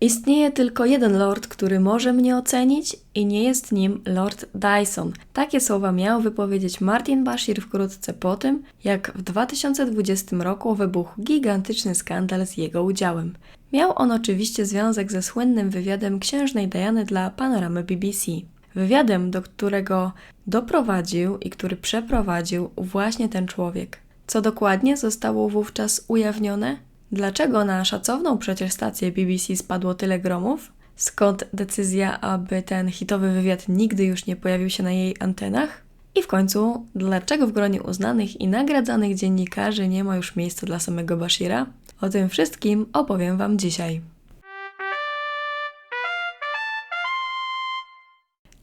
Istnieje tylko jeden lord, który może mnie ocenić i nie jest nim Lord Dyson. Takie słowa miał wypowiedzieć Martin Bashir wkrótce po tym, jak w 2020 roku wybuchł gigantyczny skandal z jego udziałem. Miał on oczywiście związek ze słynnym wywiadem księżnej Diany dla panoramy BBC. Wywiadem, do którego doprowadził i który przeprowadził właśnie ten człowiek. Co dokładnie zostało wówczas ujawnione? Dlaczego na szacowną przecież stację BBC spadło tyle gromów? Skąd decyzja, aby ten hitowy wywiad nigdy już nie pojawił się na jej antenach? I w końcu, dlaczego w gronie uznanych i nagradzanych dziennikarzy nie ma już miejsca dla samego Bashira? O tym wszystkim opowiem Wam dzisiaj.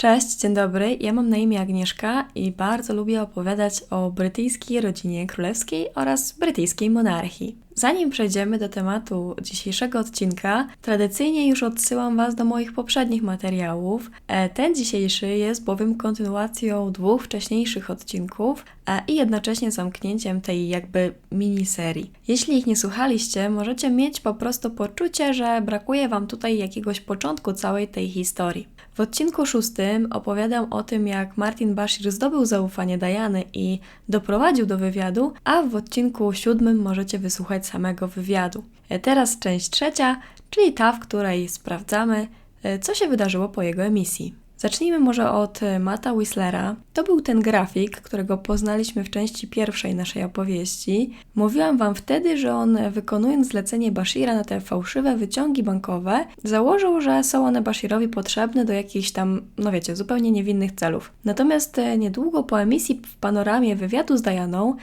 Cześć, dzień dobry. Ja mam na imię Agnieszka i bardzo lubię opowiadać o brytyjskiej rodzinie królewskiej oraz brytyjskiej monarchii. Zanim przejdziemy do tematu dzisiejszego odcinka, tradycyjnie już odsyłam Was do moich poprzednich materiałów. E, ten dzisiejszy jest bowiem kontynuacją dwóch wcześniejszych odcinków e, i jednocześnie zamknięciem tej jakby miniserii. Jeśli ich nie słuchaliście, możecie mieć po prostu poczucie, że brakuje Wam tutaj jakiegoś początku całej tej historii. W odcinku szóstym opowiadam o tym, jak Martin Bashir zdobył zaufanie Diany i doprowadził do wywiadu, a w odcinku siódmym możecie wysłuchać samego wywiadu. E, teraz część trzecia, czyli ta, w której sprawdzamy, e, co się wydarzyło po jego emisji. Zacznijmy może od e, Mata Whistlera. To był ten grafik, którego poznaliśmy w części pierwszej naszej opowieści. Mówiłam Wam wtedy, że on wykonując zlecenie Bashira na te fałszywe wyciągi bankowe, założył, że są one Bashirowi potrzebne do jakichś tam, no wiecie, zupełnie niewinnych celów. Natomiast e, niedługo po emisji w panoramie wywiadu z Dianą,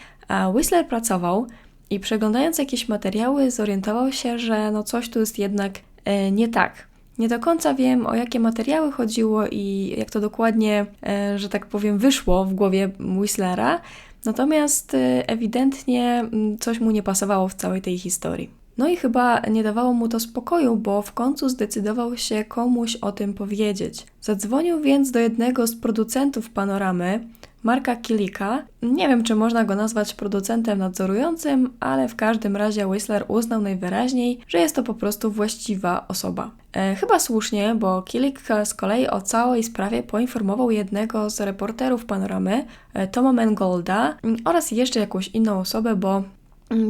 Whistler pracował i przeglądając jakieś materiały zorientował się, że no coś tu jest jednak e, nie tak nie do końca wiem, o jakie materiały chodziło i jak to dokładnie, e, że tak powiem, wyszło w głowie Whistlera, natomiast e, ewidentnie mm, coś mu nie pasowało w całej tej historii. No i chyba nie dawało mu to spokoju, bo w końcu zdecydował się komuś o tym powiedzieć. Zadzwonił więc do jednego z producentów panoramy, Marka Kilika. Nie wiem, czy można go nazwać producentem nadzorującym, ale w każdym razie Whistler uznał najwyraźniej, że jest to po prostu właściwa osoba. E, chyba słusznie, bo Kilik z kolei o całej sprawie poinformował jednego z reporterów panoramy, e, Toma Mengolda mm, oraz jeszcze jakąś inną osobę, bo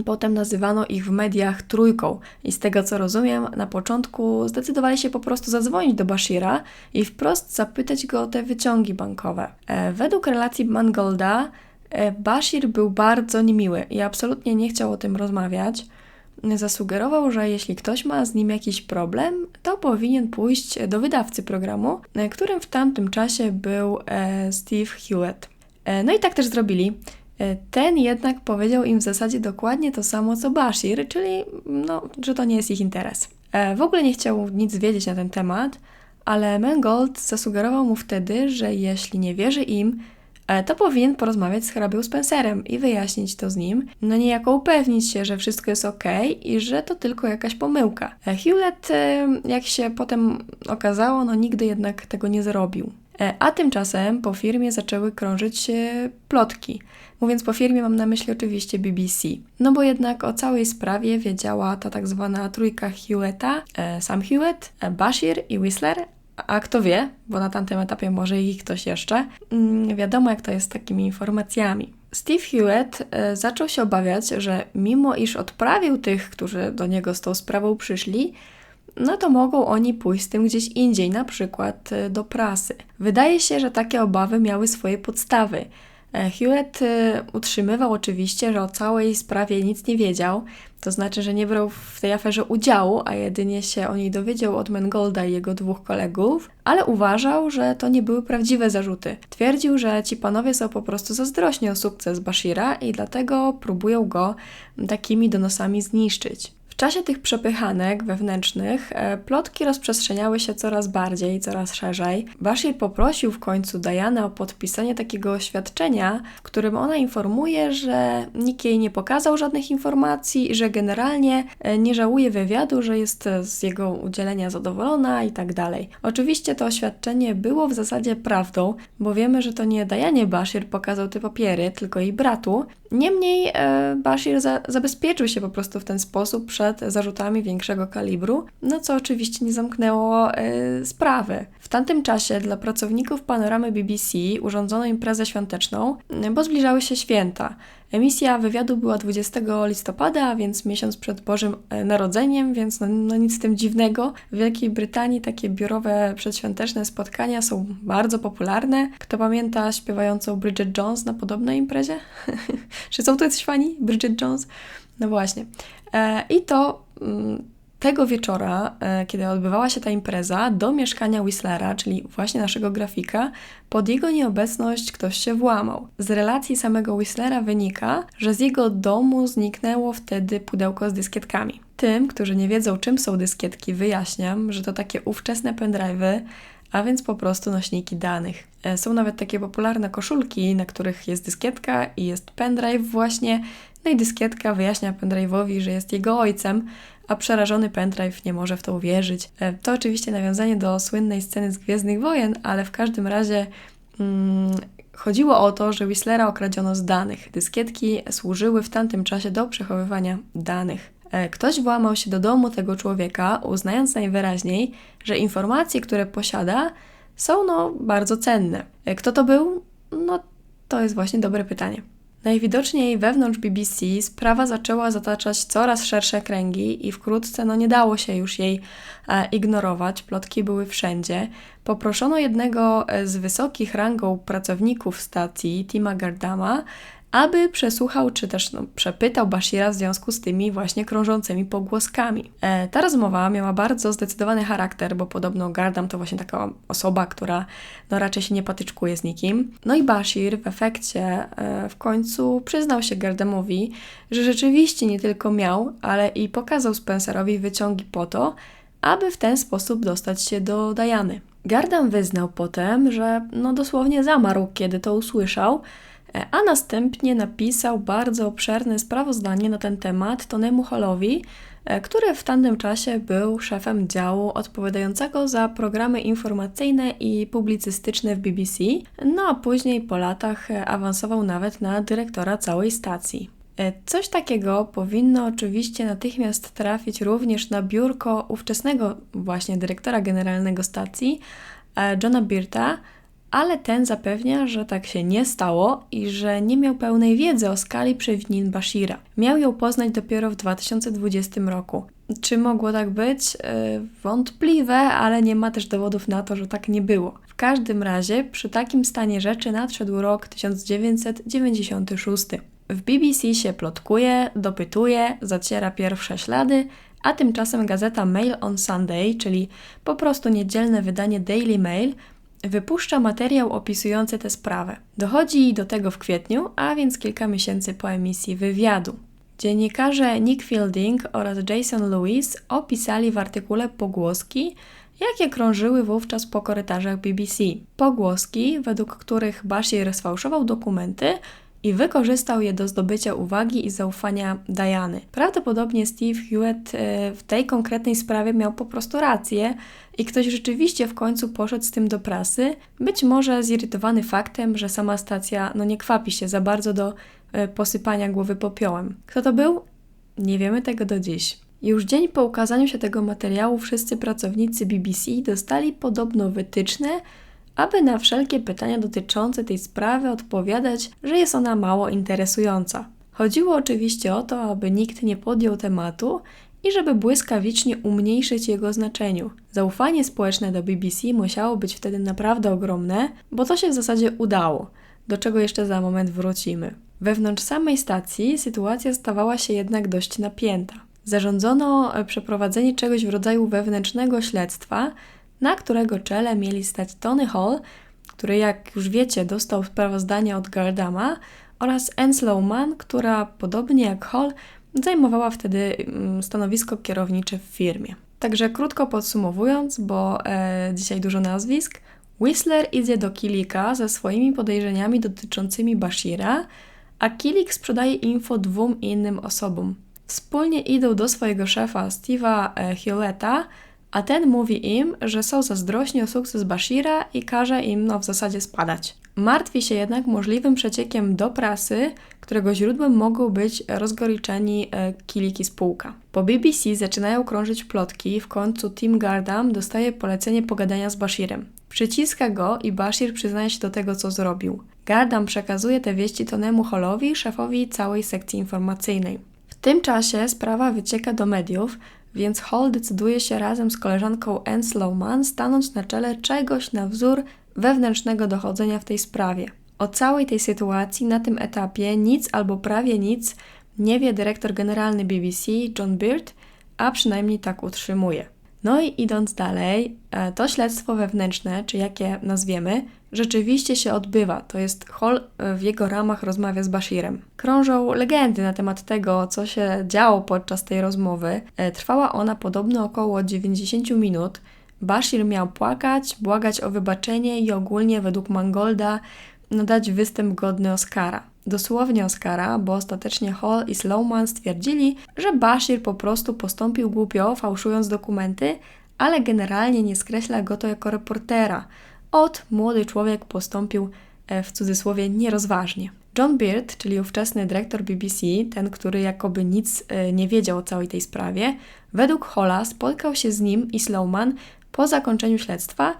potem nazywano ich w mediach trójką i z tego co rozumiem, na początku zdecydowali się po prostu zadzwonić do Bashira i wprost zapytać go o te wyciągi bankowe. E, według relacji Mangolda, e, Bashir był bardzo niemiły i absolutnie nie chciał o tym rozmawiać. Zasugerował, że jeśli ktoś ma z nim jakiś problem, to powinien pójść do wydawcy programu, e, którym w tamtym czasie był Steve Hewitt. No i tak też zrobili. E, ten jednak powiedział im w zasadzie dokładnie to samo co Bashir, czyli no, że to nie jest ich interes. E, w ogóle nie chciał nic wiedzieć na ten temat, ale Mangold zasugerował mu wtedy, że jeśli nie wierzy im, e, to powinien porozmawiać z hrabią Spencerem i wyjaśnić to z nim, no niejako upewnić się, że wszystko jest ok i że to tylko jakaś pomyłka. Hewlett, jak się potem okazało, no nigdy jednak tego nie zrobił. A tymczasem po firmie zaczęły krążyć plotki. Mówiąc po firmie, mam na myśli oczywiście BBC. No bo jednak o całej sprawie wiedziała ta tak zwana trójka Hewetta, e, Sam Hewitt, e, Bashir i Whistler, a kto wie, bo na tamtym etapie może i ktoś jeszcze, mm, wiadomo jak to jest z takimi informacjami. Steve Hewitt e, zaczął się obawiać, że mimo iż odprawił tych, którzy do niego z tą sprawą przyszli, no to mogą oni pójść z tym gdzieś indziej, na przykład e, do prasy. Wydaje się, że takie obawy miały swoje podstawy. E, Hewitt e, utrzymywał oczywiście, że o całej sprawie nic nie wiedział, to znaczy, że nie brał w tej aferze udziału, a jedynie się o niej dowiedział od Mengolda i jego dwóch kolegów, ale uważał, że to nie były prawdziwe zarzuty. Twierdził, że ci panowie są po prostu zazdrośni o sukces Bashira i dlatego próbują go takimi donosami zniszczyć czasie tych przepychanek wewnętrznych e, plotki rozprzestrzeniały się coraz bardziej, coraz szerzej. Bashir poprosił w końcu Dianę o podpisanie takiego oświadczenia, w którym ona informuje, że nikt jej nie pokazał żadnych informacji, że generalnie e, nie żałuje wywiadu, że jest z jego udzielenia zadowolona i tak dalej. Oczywiście to oświadczenie było w zasadzie prawdą, bo wiemy, że to nie Dianie Bashir pokazał te papiery, tylko jej bratu. Niemniej e, Bashir za zabezpieczył się po prostu w ten sposób przed przed zarzutami większego kalibru, no co oczywiście nie zamknęło e, sprawy. W tamtym czasie dla pracowników panoramy BBC urządzono imprezę świąteczną, bo zbliżały się święta. Emisja wywiadu była 20 listopada, więc miesiąc przed Bożym e, Narodzeniem, więc no, no, nic z tym dziwnego. W Wielkiej Brytanii takie biurowe przedświąteczne spotkania są bardzo popularne. Kto pamięta śpiewającą Bridget Jones na podobnej imprezie? Czy są to jacyś fani Bridget Jones? No właśnie. E, I to mm, tego wieczora, e, kiedy odbywała się ta impreza, do mieszkania Whistlera, czyli właśnie naszego grafika, pod jego nieobecność ktoś się włamał. Z relacji samego Whistlera wynika, że z jego domu zniknęło wtedy pudełko z dyskietkami. Tym, którzy nie wiedzą, czym są dyskietki, wyjaśniam, że to takie ówczesne pendrive'y, a więc po prostu nośniki danych. E, są nawet takie popularne koszulki, na których jest dyskietka i jest pendrive właśnie, no i dyskietka wyjaśnia pendrive'owi, że jest jego ojcem, a przerażony pendrive nie może w to uwierzyć. E, to oczywiście nawiązanie do słynnej sceny z Gwiezdnych Wojen, ale w każdym razie mm, chodziło o to, że Whistlera okradziono z danych. Dyskietki służyły w tamtym czasie do przechowywania danych. E, ktoś włamał się do domu tego człowieka, uznając najwyraźniej, że informacje, które posiada, są no bardzo cenne. E, kto to był? No to jest właśnie dobre pytanie. Najwidoczniej wewnątrz BBC sprawa zaczęła zataczać coraz szersze kręgi i wkrótce no, nie dało się już jej e, ignorować, plotki były wszędzie. Poproszono jednego e, z wysokich rangą pracowników stacji, Tima Gardama, aby przesłuchał czy też no, przepytał Bashira w związku z tymi właśnie krążącymi pogłoskami. E, ta rozmowa miała bardzo zdecydowany charakter, bo podobno Gardam to właśnie taka osoba, która no, raczej się nie patyczkuje z nikim. No i Bashir w efekcie e, w końcu przyznał się Gardamowi, że rzeczywiście nie tylko miał, ale i pokazał Spencerowi wyciągi po to, aby w ten sposób dostać się do Diany. Gardam wyznał potem, że no dosłownie zamarł, kiedy to usłyszał, a następnie napisał bardzo obszerne sprawozdanie na ten temat Tonemu Hallowi, e, który w tamtym czasie był szefem działu odpowiadającego za programy informacyjne i publicystyczne w BBC, no a później po latach e, awansował nawet na dyrektora całej stacji. E, coś takiego powinno oczywiście natychmiast trafić również na biurko ówczesnego właśnie dyrektora generalnego stacji, Johna Birta, ale ten zapewnia, że tak się nie stało i że nie miał pełnej wiedzy o skali przewinień Bashira. Miał ją poznać dopiero w 2020 roku. Czy mogło tak być? E, wątpliwe, ale nie ma też dowodów na to, że tak nie było. W każdym razie przy takim stanie rzeczy nadszedł rok 1996. W BBC się plotkuje, dopytuje, zaciera pierwsze ślady, a tymczasem gazeta Mail on Sunday, czyli po prostu niedzielne wydanie Daily Mail, wypuszcza materiał opisujący tę sprawę. Dochodzi do tego w kwietniu, a więc kilka miesięcy po emisji wywiadu. Dziennikarze Nick Fielding oraz Jason Lewis opisali w artykule pogłoski, jakie krążyły wówczas po korytarzach BBC. Pogłoski, według których Bashir sfałszował dokumenty i wykorzystał je do zdobycia uwagi i zaufania Diany. Prawdopodobnie Steve Hewitt e, w tej konkretnej sprawie miał po prostu rację i ktoś rzeczywiście w końcu poszedł z tym do prasy, być może zirytowany faktem, że sama stacja no nie kwapi się za bardzo do e, posypania głowy popiołem. Kto to był? Nie wiemy tego do dziś. Już dzień po ukazaniu się tego materiału wszyscy pracownicy BBC dostali podobno wytyczne, aby na wszelkie pytania dotyczące tej sprawy odpowiadać, że jest ona mało interesująca. Chodziło oczywiście o to, aby nikt nie podjął tematu i żeby błyskawicznie umniejszyć jego znaczeniu. Zaufanie społeczne do BBC musiało być wtedy naprawdę ogromne, bo to się w zasadzie udało, do czego jeszcze za moment wrócimy. Wewnątrz samej stacji sytuacja stawała się jednak dość napięta. Zarządzono przeprowadzenie czegoś w rodzaju wewnętrznego śledztwa, na którego czele mieli stać Tony Hall, który jak już wiecie dostał sprawozdanie od Gardama oraz Anne Slowman, która podobnie jak Hall zajmowała wtedy mm, stanowisko kierownicze w firmie. Także krótko podsumowując, bo e, dzisiaj dużo nazwisk, Whistler idzie do Kilika ze swoimi podejrzeniami dotyczącymi Bashira, a Kilik sprzedaje info dwóm innym osobom. Wspólnie idą do swojego szefa Steve'a e, Hewletta, a ten mówi im, że są zazdrośni o sukces Bashira i każe im no, w zasadzie spadać. Martwi się jednak możliwym przeciekiem do prasy którego źródłem mogą być rozgoryczeni e, kiliki spółka. Po BBC zaczynają krążyć plotki, w końcu Tim Gardam dostaje polecenie pogadania z Bashirem. Przyciska go i Bashir przyznaje się do tego, co zrobił. Gardam przekazuje te wieści Tonemu Hallowi, szefowi całej sekcji informacyjnej. W tym czasie sprawa wycieka do mediów, więc Hall decyduje się razem z koleżanką Anne Slowman stanąć na czele czegoś na wzór wewnętrznego dochodzenia w tej sprawie. O całej tej sytuacji na tym etapie nic albo prawie nic nie wie dyrektor generalny BBC John Beard, a przynajmniej tak utrzymuje. No i idąc dalej, e, to śledztwo wewnętrzne, czy jakie nazwiemy, rzeczywiście się odbywa. To jest Hall e, w jego ramach rozmawia z Bashirem. Krążą legendy na temat tego, co się działo podczas tej rozmowy. E, trwała ona podobno około 90 minut. Bashir miał płakać, błagać o wybaczenie i ogólnie według Mangolda no, dać występ godny Oscara. Dosłownie Oscara, bo ostatecznie Hall i Slowman stwierdzili, że Bashir po prostu postąpił głupio, fałszując dokumenty, ale generalnie nie skreśla go to jako reportera. Od młody człowiek postąpił e, w cudzysłowie nierozważnie. John Beard, czyli ówczesny dyrektor BBC, ten, który jakoby nic e, nie wiedział o całej tej sprawie, według Holla spotkał się z nim i Slowman po zakończeniu śledztwa,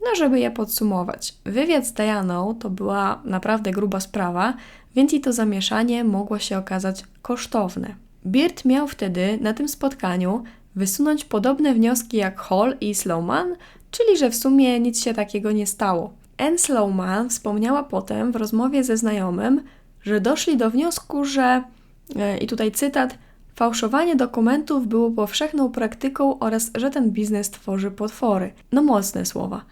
no żeby je podsumować. Wywiad z Dianą to była naprawdę gruba sprawa, więc i to zamieszanie mogło się okazać kosztowne. Beard miał wtedy na tym spotkaniu wysunąć podobne wnioski jak Hall i Slowman, czyli że w sumie nic się takiego nie stało. Anne Slowman wspomniała potem w rozmowie ze znajomym, że doszli do wniosku, że, e, i tutaj cytat, fałszowanie dokumentów było powszechną praktyką oraz że ten biznes tworzy potwory. No mocne słowa.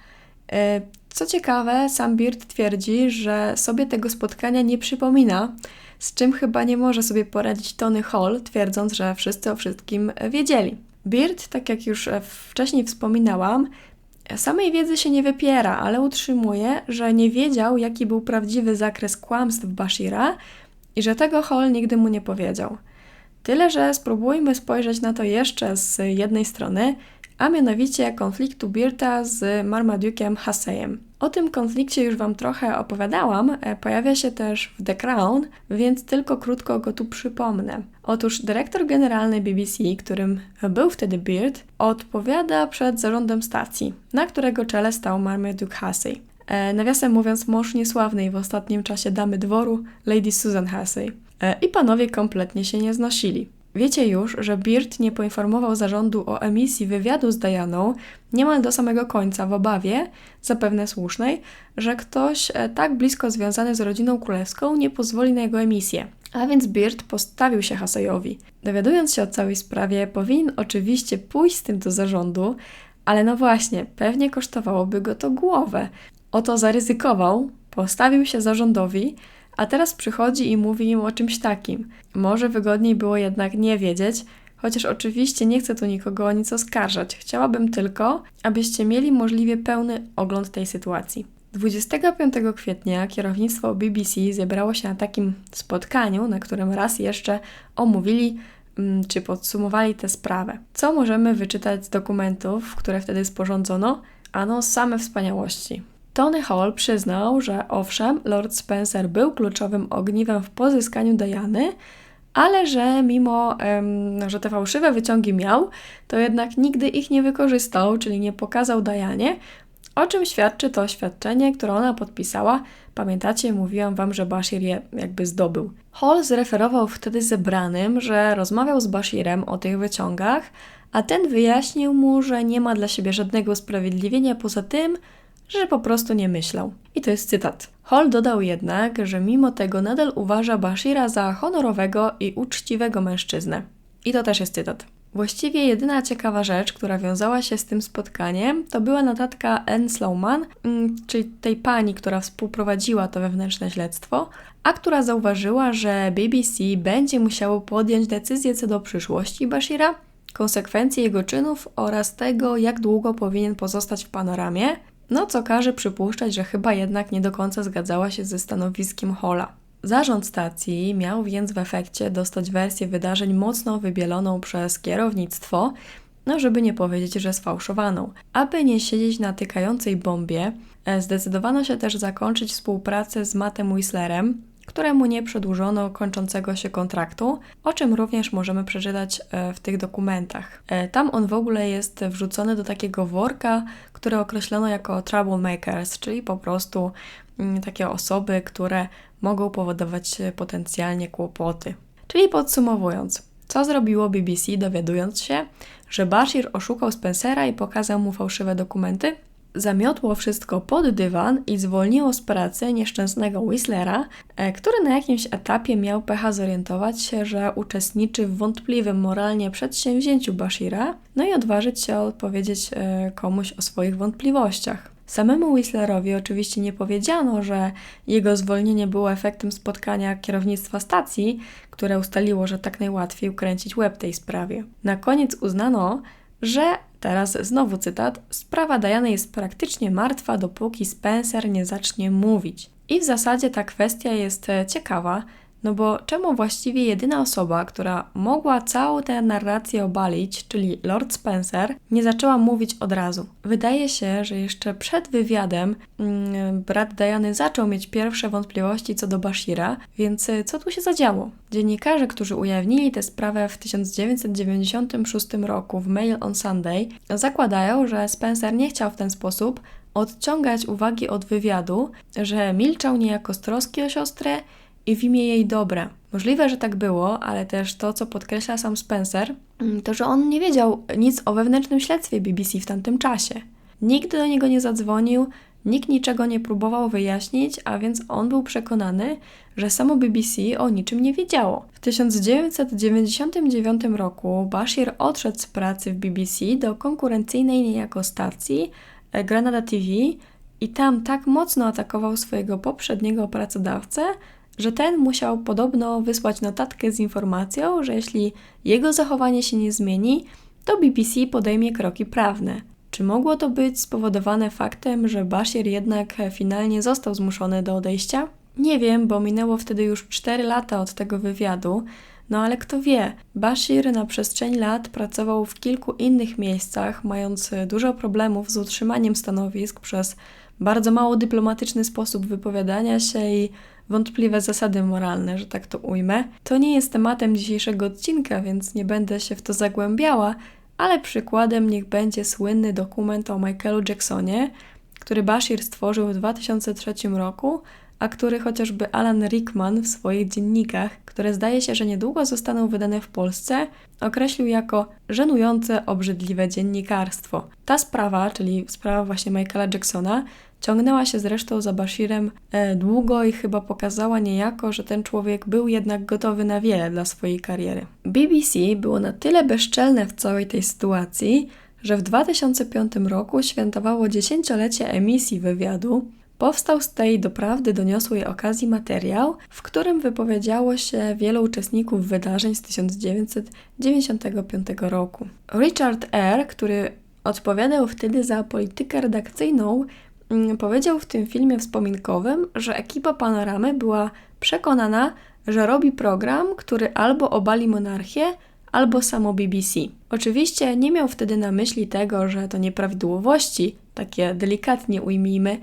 E, co ciekawe, sam Beard twierdzi, że sobie tego spotkania nie przypomina, z czym chyba nie może sobie poradzić Tony Hall, twierdząc, że wszyscy o wszystkim wiedzieli. Beard, tak jak już wcześniej wspominałam, samej wiedzy się nie wypiera, ale utrzymuje, że nie wiedział, jaki był prawdziwy zakres kłamstw Bashira i że tego Hall nigdy mu nie powiedział. Tyle, że spróbujmy spojrzeć na to jeszcze z jednej strony – a mianowicie konfliktu Birta z Marmaduke'em Hasseyem. O tym konflikcie już Wam trochę opowiadałam, e, pojawia się też w The Crown, więc tylko krótko go tu przypomnę. Otóż dyrektor generalny BBC, którym był wtedy Beard, odpowiada przed zarządem stacji, na którego czele stał Marmaduke Hassey. E, nawiasem mówiąc, mąż niesławnej w ostatnim czasie damy dworu, Lady Susan Hassey. E, I panowie kompletnie się nie znosili. Wiecie już, że Beard nie poinformował zarządu o emisji wywiadu z Dianą niemal do samego końca w obawie, zapewne słusznej, że ktoś e, tak blisko związany z rodziną królewską nie pozwoli na jego emisję. A więc Beard postawił się Hasejowi. Dowiadując się o całej sprawie, powinien oczywiście pójść z tym do zarządu, ale no właśnie, pewnie kosztowałoby go to głowę. Oto zaryzykował, postawił się zarządowi, a teraz przychodzi i mówi im o czymś takim. Może wygodniej było jednak nie wiedzieć, chociaż oczywiście nie chcę tu nikogo o nic oskarżać. Chciałabym tylko, abyście mieli możliwie pełny ogląd tej sytuacji. 25 kwietnia kierownictwo BBC zebrało się na takim spotkaniu, na którym raz jeszcze omówili mm, czy podsumowali tę sprawę. Co możemy wyczytać z dokumentów, które wtedy sporządzono? Ano same wspaniałości. Tony Hall przyznał, że owszem, Lord Spencer był kluczowym ogniwem w pozyskaniu Diany, ale że mimo, że te fałszywe wyciągi miał, to jednak nigdy ich nie wykorzystał, czyli nie pokazał Dianie, o czym świadczy to oświadczenie, które ona podpisała. Pamiętacie, mówiłam Wam, że Bashir je jakby zdobył. Hall zreferował wtedy zebranym, że rozmawiał z Bashirem o tych wyciągach, a ten wyjaśnił mu, że nie ma dla siebie żadnego usprawiedliwienia poza tym, że po prostu nie myślał. I to jest cytat. Hall dodał jednak, że mimo tego nadal uważa Bashira za honorowego i uczciwego mężczyznę. I to też jest cytat. Właściwie jedyna ciekawa rzecz, która wiązała się z tym spotkaniem, to była notatka Anne Slowman, mm, czyli tej pani, która współprowadziła to wewnętrzne śledztwo, a która zauważyła, że BBC będzie musiało podjąć decyzję co do przyszłości Bashira, konsekwencji jego czynów oraz tego, jak długo powinien pozostać w panoramie, no co każe przypuszczać, że chyba jednak nie do końca zgadzała się ze stanowiskiem Hola. Zarząd stacji miał więc w efekcie dostać wersję wydarzeń mocno wybieloną przez kierownictwo, no żeby nie powiedzieć, że sfałszowaną. Aby nie siedzieć na tykającej bombie, e, zdecydowano się też zakończyć współpracę z Mattem Whistlerem, któremu nie przedłużono kończącego się kontraktu, o czym również możemy przeczytać e, w tych dokumentach. E, tam on w ogóle jest wrzucony do takiego worka, które określono jako troublemakers, czyli po prostu mm, takie osoby, które mogą powodować potencjalnie kłopoty. Czyli podsumowując, co zrobiło BBC dowiadując się, że Bashir oszukał Spencera i pokazał mu fałszywe dokumenty? Zamiotło wszystko pod dywan i zwolniło z pracy nieszczęsnego Whistlera, e, który na jakimś etapie miał pecha zorientować się, że uczestniczy w wątpliwym moralnie przedsięwzięciu Bashira, no i odważyć się odpowiedzieć e, komuś o swoich wątpliwościach. Samemu Whistlerowi oczywiście nie powiedziano, że jego zwolnienie było efektem spotkania kierownictwa stacji, które ustaliło, że tak najłatwiej ukręcić łeb tej sprawie. Na koniec uznano, że, teraz znowu cytat, sprawa Diany jest praktycznie martwa, dopóki Spencer nie zacznie mówić. I w zasadzie ta kwestia jest e, ciekawa, no bo czemu właściwie jedyna osoba, która mogła całą tę narrację obalić, czyli Lord Spencer, nie zaczęła mówić od razu? Wydaje się, że jeszcze przed wywiadem mm, brat Diany zaczął mieć pierwsze wątpliwości co do Bashira, więc y, co tu się zadziało? Dziennikarze, którzy ujawnili tę sprawę w 1996 roku w Mail on Sunday, zakładają, że Spencer nie chciał w ten sposób odciągać uwagi od wywiadu, że milczał niejako z troski o siostrę i w imię jej dobra. Możliwe, że tak było, ale też to, co podkreśla sam Spencer, mm, to, że on nie wiedział nic o wewnętrznym śledztwie BBC w tamtym czasie. Nikt do niego nie zadzwonił, nikt niczego nie próbował wyjaśnić, a więc on był przekonany, że samo BBC o niczym nie wiedziało. W 1999 roku Bashir odszedł z pracy w BBC do konkurencyjnej niejako stacji e, Granada TV i tam tak mocno atakował swojego poprzedniego pracodawcę, że ten musiał podobno wysłać notatkę z informacją, że jeśli jego zachowanie się nie zmieni, to BBC podejmie kroki prawne. Czy mogło to być spowodowane faktem, że Bashir jednak finalnie został zmuszony do odejścia? Nie wiem, bo minęło wtedy już 4 lata od tego wywiadu, no ale kto wie, Bashir na przestrzeni lat pracował w kilku innych miejscach, mając dużo problemów z utrzymaniem stanowisk przez bardzo mało dyplomatyczny sposób wypowiadania się i wątpliwe zasady moralne, że tak to ujmę. To nie jest tematem dzisiejszego odcinka, więc nie będę się w to zagłębiała, ale przykładem niech będzie słynny dokument o Michaelu Jacksonie, który Bashir stworzył w 2003 roku, a który chociażby Alan Rickman w swoich dziennikach, które zdaje się, że niedługo zostaną wydane w Polsce, określił jako żenujące, obrzydliwe dziennikarstwo. Ta sprawa, czyli sprawa właśnie Michaela Jacksona, Ciągnęła się zresztą za Bashirem e, długo i chyba pokazała niejako, że ten człowiek był jednak gotowy na wiele dla swojej kariery. BBC było na tyle bezczelne w całej tej sytuacji, że w 2005 roku świętowało dziesięciolecie emisji wywiadu. Powstał z tej doprawdy doniosłej okazji materiał, w którym wypowiedziało się wielu uczestników wydarzeń z 1995 roku. Richard Eyre, który odpowiadał wtedy za politykę redakcyjną Mm, powiedział w tym filmie wspominkowym, że ekipa Panoramy była przekonana, że robi program, który albo obali monarchię, albo samo BBC. Oczywiście nie miał wtedy na myśli tego, że to nieprawidłowości, takie delikatnie ujmijmy,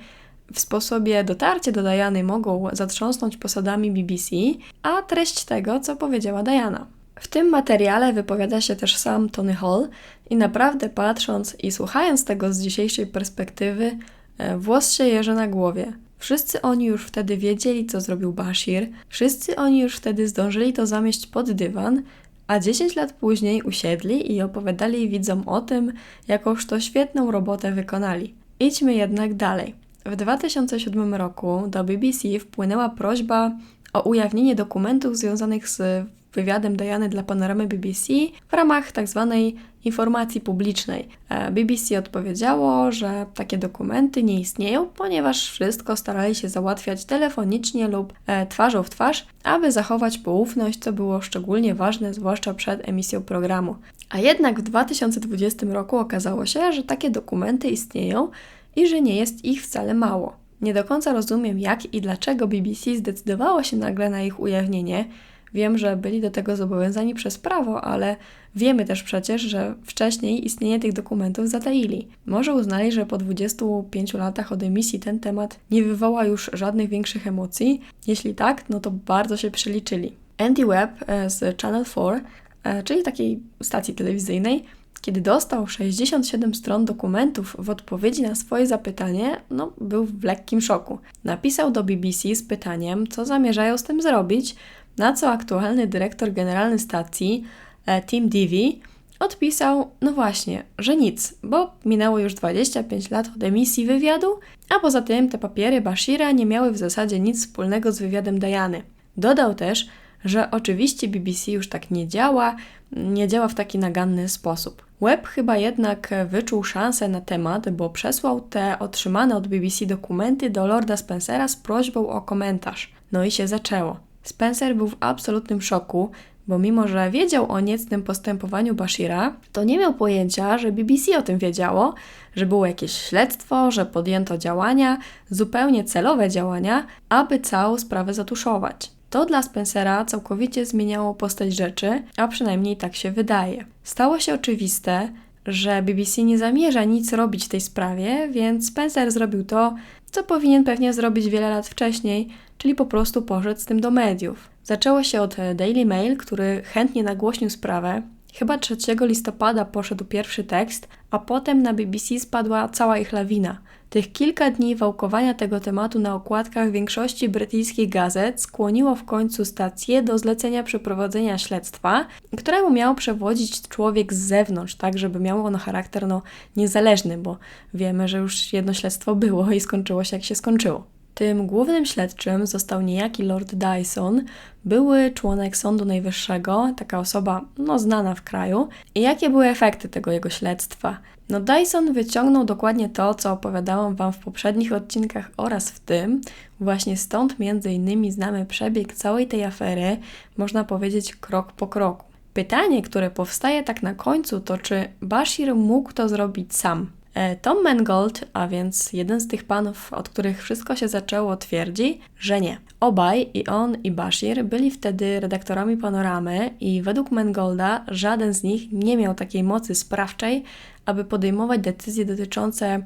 w sposobie dotarcia do Diany mogą zatrząsnąć posadami BBC, a treść tego, co powiedziała Diana. W tym materiale wypowiada się też sam Tony Hall i naprawdę patrząc i słuchając tego z dzisiejszej perspektywy, E, włos się jeży na głowie. Wszyscy oni już wtedy wiedzieli, co zrobił Bashir, wszyscy oni już wtedy zdążyli to zamieść pod dywan, a 10 lat później usiedli i opowiadali widzom o tym, jakąż to świetną robotę wykonali. Idźmy jednak dalej. W 2007 roku do BBC wpłynęła prośba o ujawnienie dokumentów związanych z wywiadem Diany dla panoramy BBC w ramach tzw. Tak informacji publicznej. E, BBC odpowiedziało, że takie dokumenty nie istnieją, ponieważ wszystko starali się załatwiać telefonicznie lub e, twarzą w twarz, aby zachować poufność, co było szczególnie ważne, zwłaszcza przed emisją programu. A jednak w 2020 roku okazało się, że takie dokumenty istnieją i że nie jest ich wcale mało. Nie do końca rozumiem, jak i dlaczego BBC zdecydowało się nagle na ich ujawnienie, Wiem, że byli do tego zobowiązani przez prawo, ale wiemy też przecież, że wcześniej istnienie tych dokumentów zataili. Może uznali, że po 25 latach od emisji ten temat nie wywoła już żadnych większych emocji. Jeśli tak, no to bardzo się przeliczyli. Andy Webb e, z Channel 4, e, czyli takiej stacji telewizyjnej, kiedy dostał 67 stron dokumentów w odpowiedzi na swoje zapytanie, no, był w lekkim szoku. Napisał do BBC z pytaniem, co zamierzają z tym zrobić, na co aktualny dyrektor generalny stacji, e, Tim Divi, odpisał, no właśnie, że nic, bo minęło już 25 lat od emisji wywiadu, a poza tym te papiery Bashira nie miały w zasadzie nic wspólnego z wywiadem Diany. Dodał też, że oczywiście BBC już tak nie działa, nie działa w taki naganny sposób. Webb chyba jednak wyczuł szansę na temat, bo przesłał te otrzymane od BBC dokumenty do Lorda Spencera z prośbą o komentarz. No i się zaczęło. Spencer był w absolutnym szoku, bo mimo, że wiedział o niecnym postępowaniu Bashira, to nie miał pojęcia, że BBC o tym wiedziało, że było jakieś śledztwo, że podjęto działania, zupełnie celowe działania, aby całą sprawę zatuszować. To dla Spencera całkowicie zmieniało postać rzeczy, a przynajmniej tak się wydaje. Stało się oczywiste, że BBC nie zamierza nic robić w tej sprawie, więc Spencer zrobił to, co powinien pewnie zrobić wiele lat wcześniej, czyli po prostu poszedł z tym do mediów. Zaczęło się od Daily Mail, który chętnie nagłośnił sprawę. Chyba 3 listopada poszedł pierwszy tekst, a potem na BBC spadła cała ich lawina. Tych kilka dni wałkowania tego tematu na okładkach większości brytyjskich gazet skłoniło w końcu stację do zlecenia przeprowadzenia śledztwa, któremu miał przewodzić człowiek z zewnątrz, tak żeby miało ono charakter no, niezależny, bo wiemy, że już jedno śledztwo było i skończyło się jak się skończyło. Tym głównym śledczym został niejaki Lord Dyson, były członek Sądu Najwyższego, taka osoba no, znana w kraju. I jakie były efekty tego jego śledztwa? No Dyson wyciągnął dokładnie to, co opowiadałam Wam w poprzednich odcinkach oraz w tym. Właśnie stąd między innymi znamy przebieg całej tej afery, można powiedzieć krok po kroku. Pytanie, które powstaje tak na końcu, to czy Bashir mógł to zrobić sam? E, Tom Mangold, a więc jeden z tych panów, od których wszystko się zaczęło, twierdzi, że nie. Obaj, i on, i Bashir, byli wtedy redaktorami panoramy, i według Mangolda żaden z nich nie miał takiej mocy sprawczej, aby podejmować decyzje dotyczące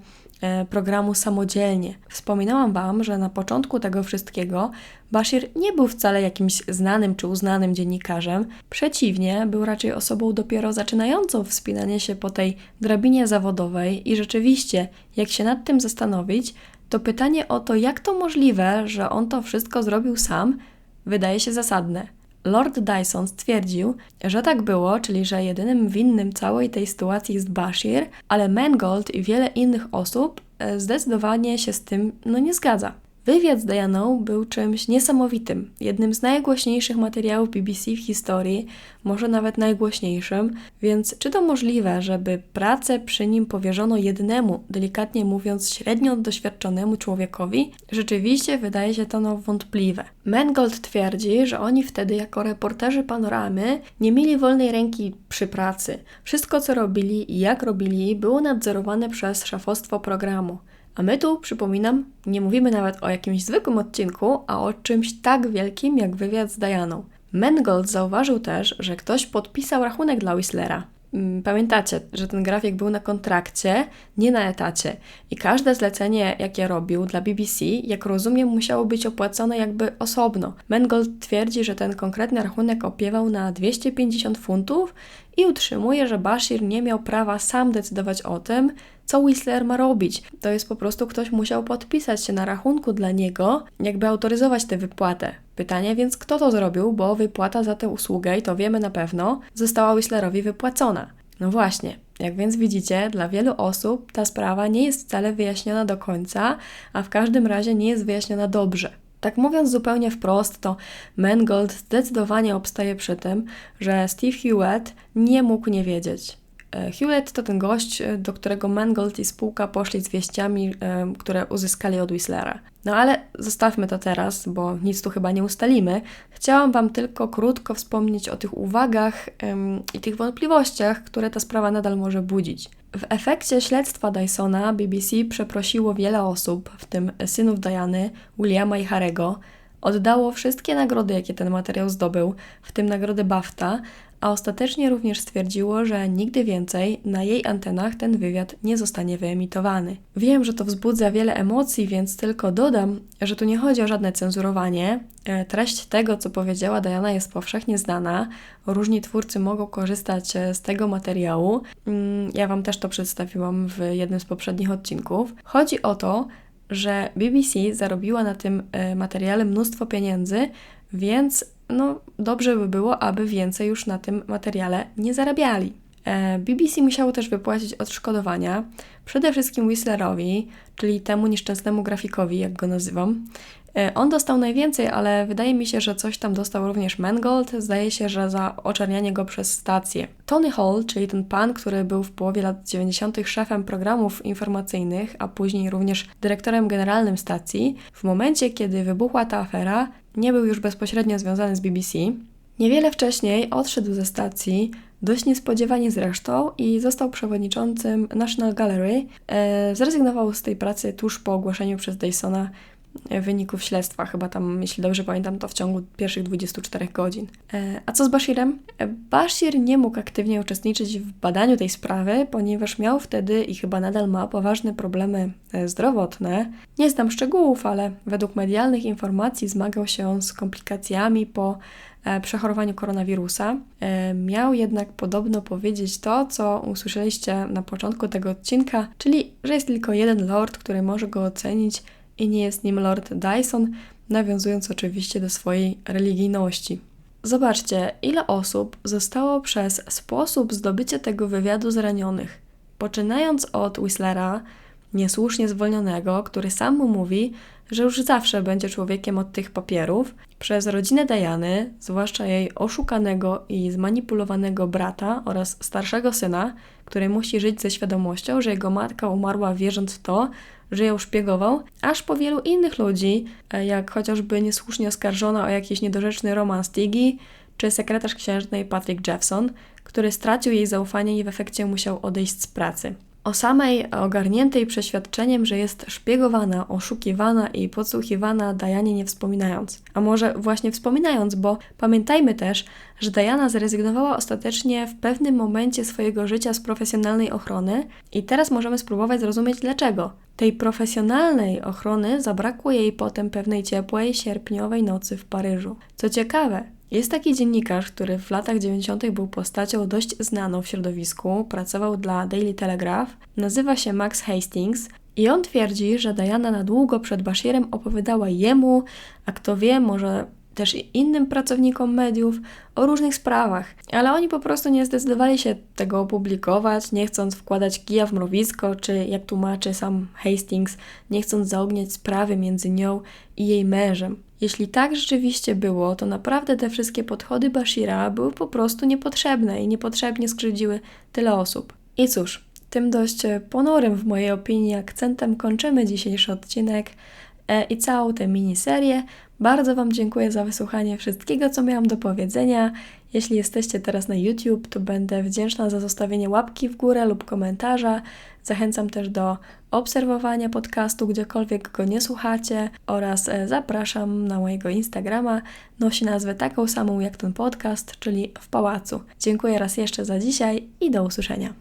programu samodzielnie. Wspominałam Wam, że na początku tego wszystkiego Bashir nie był wcale jakimś znanym czy uznanym dziennikarzem. Przeciwnie, był raczej osobą dopiero zaczynającą wspinanie się po tej drabinie zawodowej i rzeczywiście, jak się nad tym zastanowić, to pytanie o to, jak to możliwe, że on to wszystko zrobił sam, wydaje się zasadne. Lord Dyson stwierdził, że tak było, czyli że jedynym winnym całej tej sytuacji jest Bashir, ale Mangold i wiele innych osób e, zdecydowanie się z tym no, nie zgadza. Wywiad z Dianą był czymś niesamowitym, jednym z najgłośniejszych materiałów BBC w historii, może nawet najgłośniejszym, więc czy to możliwe, żeby pracę przy nim powierzono jednemu, delikatnie mówiąc, średnio doświadczonemu człowiekowi? Rzeczywiście wydaje się to no wątpliwe. Mangold twierdzi, że oni wtedy jako reporterzy panoramy nie mieli wolnej ręki przy pracy. Wszystko co robili i jak robili było nadzorowane przez szefostwo programu. A my tu, przypominam, nie mówimy nawet o jakimś zwykłym odcinku, a o czymś tak wielkim jak wywiad z Dianą. Mangold zauważył też, że ktoś podpisał rachunek dla Whistlera. Mm, pamiętacie, że ten grafik był na kontrakcie, nie na etacie. I każde zlecenie, jakie robił dla BBC, jak rozumiem, musiało być opłacone jakby osobno. Mangold twierdzi, że ten konkretny rachunek opiewał na 250 funtów i utrzymuje, że Bashir nie miał prawa sam decydować o tym, co Whistler ma robić. To jest po prostu ktoś musiał podpisać się na rachunku dla niego, jakby autoryzować tę wypłatę. Pytanie więc, kto to zrobił, bo wypłata za tę usługę, i to wiemy na pewno, została Whistlerowi wypłacona. No właśnie, jak więc widzicie, dla wielu osób ta sprawa nie jest wcale wyjaśniona do końca, a w każdym razie nie jest wyjaśniona dobrze. Tak mówiąc zupełnie wprost, to Mangold zdecydowanie obstaje przy tym, że Steve Hewitt nie mógł nie wiedzieć. E, Hewlett to ten gość, e, do którego Mangold i spółka poszli z wieściami, e, które uzyskali od Whistlera. No ale zostawmy to teraz, bo nic tu chyba nie ustalimy. Chciałam Wam tylko krótko wspomnieć o tych uwagach i tych wątpliwościach, które ta sprawa nadal może budzić. W efekcie śledztwa Dysona BBC przeprosiło wiele osób, w tym synów Diany, Williama i Harego, oddało wszystkie nagrody, jakie ten materiał zdobył, w tym nagrodę BAFTA, a ostatecznie również stwierdziło, że nigdy więcej na jej antenach ten wywiad nie zostanie wyemitowany. Wiem, że to wzbudza wiele emocji, więc tylko dodam, że tu nie chodzi o żadne cenzurowanie. E, treść tego, co powiedziała Diana, jest powszechnie znana. Różni twórcy mogą korzystać e, z tego materiału. Mm, ja Wam też to przedstawiłam w jednym z poprzednich odcinków. Chodzi o to, że BBC zarobiła na tym e, materiale mnóstwo pieniędzy, więc no, dobrze by było, aby więcej już na tym materiale nie zarabiali. E, BBC musiało też wypłacić odszkodowania, przede wszystkim Whistlerowi, czyli temu nieszczęsnemu grafikowi, jak go nazywam. E, on dostał najwięcej, ale wydaje mi się, że coś tam dostał również Mangold. Zdaje się, że za oczernianie go przez stację. Tony Hall, czyli ten pan, który był w połowie lat 90. szefem programów informacyjnych, a później również dyrektorem generalnym stacji, w momencie, kiedy wybuchła ta afera, nie był już bezpośrednio związany z BBC. Niewiele wcześniej odszedł ze stacji, dość niespodziewanie zresztą, i został przewodniczącym National Gallery. E, zrezygnował z tej pracy tuż po ogłoszeniu przez Dysona wyników śledztwa, chyba tam, jeśli dobrze pamiętam, to w ciągu pierwszych 24 godzin. E, a co z Bashirem? E, Bashir nie mógł aktywnie uczestniczyć w badaniu tej sprawy, ponieważ miał wtedy i chyba nadal ma poważne problemy e, zdrowotne. Nie znam szczegółów, ale według medialnych informacji zmagał się on z komplikacjami po przechorowaniu koronawirusa. Miał jednak podobno powiedzieć to, co usłyszeliście na początku tego odcinka, czyli że jest tylko jeden lord, który może go ocenić i nie jest nim Lord Dyson, nawiązując oczywiście do swojej religijności. Zobaczcie, ile osób zostało przez sposób zdobycia tego wywiadu zranionych. Poczynając od Whistlera, niesłusznie zwolnionego, który sam mu mówi, że już zawsze będzie człowiekiem od tych papierów, przez rodzinę Diany, zwłaszcza jej oszukanego i zmanipulowanego brata oraz starszego syna, który musi żyć ze świadomością, że jego matka umarła wierząc w to, że ją szpiegował, aż po wielu innych ludzi, e, jak chociażby niesłusznie oskarżona o jakiś niedorzeczny romans Tiggy, czy sekretarz księżnej Patrick Jeffson, który stracił jej zaufanie i w efekcie musiał odejść z pracy. O samej ogarniętej przeświadczeniem, że jest szpiegowana, oszukiwana i podsłuchiwana Dajanie nie wspominając. A może właśnie wspominając, bo pamiętajmy też, że Diana zrezygnowała ostatecznie w pewnym momencie swojego życia z profesjonalnej ochrony i teraz możemy spróbować zrozumieć dlaczego. Tej profesjonalnej ochrony zabrakło jej potem pewnej ciepłej, sierpniowej nocy w Paryżu. Co ciekawe, jest taki dziennikarz, który w latach 90. był postacią dość znaną w środowisku, pracował dla Daily Telegraph, nazywa się Max Hastings i on twierdzi, że Diana na długo przed Bashirem opowiadała jemu, a kto wie, może też innym pracownikom mediów o różnych sprawach, ale oni po prostu nie zdecydowali się tego opublikować, nie chcąc wkładać kija w mrowisko, czy jak tłumaczy sam Hastings, nie chcąc zaogniać sprawy między nią i jej mężem. Jeśli tak rzeczywiście było, to naprawdę te wszystkie podchody Bashira były po prostu niepotrzebne i niepotrzebnie skrzywdziły tyle osób. I cóż, tym dość ponurym w mojej opinii akcentem kończymy dzisiejszy odcinek e, i całą tę miniserię. Bardzo Wam dziękuję za wysłuchanie wszystkiego, co miałam do powiedzenia. Jeśli jesteście teraz na YouTube, to będę wdzięczna za zostawienie łapki w górę lub komentarza. Zachęcam też do obserwowania podcastu, gdziekolwiek go nie słuchacie, oraz e, zapraszam na mojego Instagrama. Nosi nazwę taką samą jak ten podcast, czyli w pałacu. Dziękuję raz jeszcze za dzisiaj i do usłyszenia.